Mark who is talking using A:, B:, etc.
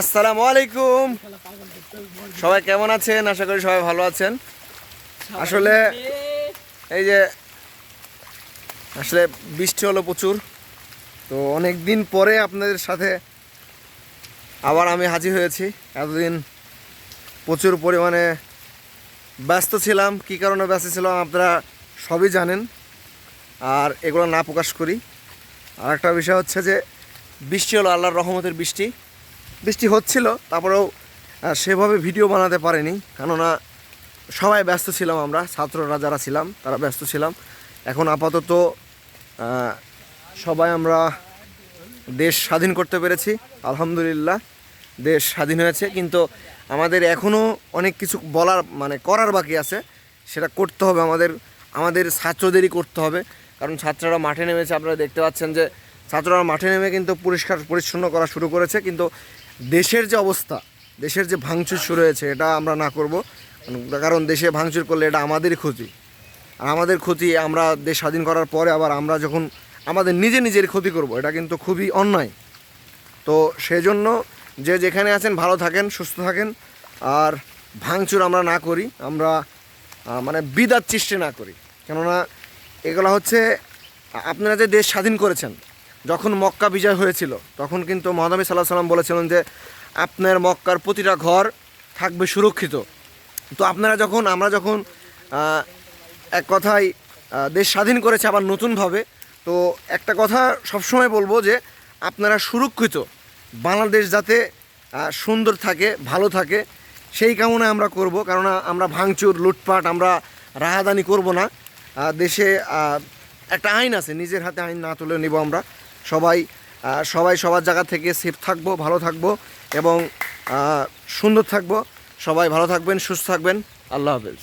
A: আসসালামু আলাইকুম। সবাই কেমন আছেন? আশা করি সবাই ভালো আছেন। আসলে এই যে আসলে বৃষ্টি হলো প্রচুর। তো অনেক দিন পরে আপনাদের সাথে আবার আমি হাজির হয়েছি। এতদিন প্রচুর পরিমাণে ব্যস্ত ছিলাম। কী কারণে ব্যস্ত ছিলাম আপনারা সবই জানেন। আর এগুলো না প্রকাশ করি। আর একটা বিষয় হচ্ছে যে বৃষ্টি হলো আল্লাহর রহমতের বৃষ্টি। বৃষ্টি হচ্ছিল, তারপরেও সেভাবে ভিডিও বানাতে পারিনি। কেননা, সবাই ব্যস্ত ছিলাম আমরা, ছাত্ররা যারা ছিলাম, তারা ব্যস্ত ছিলাম। এখন আপাতত সবাই আমরা দেশ স্বাধীন করতে পেরেছি, আলহামদুলিল্লাহ, দেশ স্বাধীন হয়েছে। কিন্তু আমাদের এখনও অনেক কিছু বলার মানে করার বাকি আছে, সেটা করতে হবে আমাদের আমাদের ছাত্রদেরই করতে হবে। কারণ ছাত্ররা মাঠে নেমেছে, আপনারা দেখতে পাচ্ছেন যে, ছাত্ররা মাঠে নেমে কিন্তু পরিষ্কার, পরিচ্ছন্ন করা শুরু করেছে। কিন্তু দেশের যে অবস্থা, দেশের যে ভাঙচুর শুরু হয়েছে, এটা আমরা না করব। কারণ দেশে ভাঙচুর করলে এটা আমাদেরই ক্ষতি। আর আমাদের ক্ষতি আমরা দেশ স্বাধীন করার পরে আবার আমরা যখন আমাদের নিজে নিজের ক্ষতি করব, এটা কিন্তু খুবই অন্যায়। তো সেজন্য যে যেখানে আছেন, ভালো থাকেন, সুস্থ থাকেন। আর ভাঙচুর আমরা না করি, আমরা মানে বিদাত সৃষ্টি না করি। কেননা এগুলো হচ্ছে আপনারা যে দেশ স্বাধীন করেছেন যখন মক্কা বিজয় হয়েছিল, তখন কিন্তু মহানবী সাল্লাহ সাল্লাম বলেছিলেন যে, আপনার মক্কার প্রতিটা ঘর থাকবে সুরক্ষিত। তো আপনারা যখন, আমরা যখন এক কথায় দেশ স্বাধীন করেছে আবার নতুনভাবে, তো একটা কথা সবসময় বলব যে, আপনারা সুরক্ষিত। বাংলাদেশ যাতে সুন্দর থাকে, ভালো থাকে, সেই কামনা আমরা করব। কারণ আমরা ভাঙচুর, লুটপাট, আমরা রাহাদানি করব না। দেশে একটা আইন আছে, নিজের হাতে আইন না তুলে নেব আমরা। সবাই সবাই সবার জায়গা থেকে সেফ থাকব, ভালো থাকব এবং সুন্দর থাকব। সবাই ভালো থাকবেন, সুস্থ থাকবেন। আল্লাহ হাফেজ।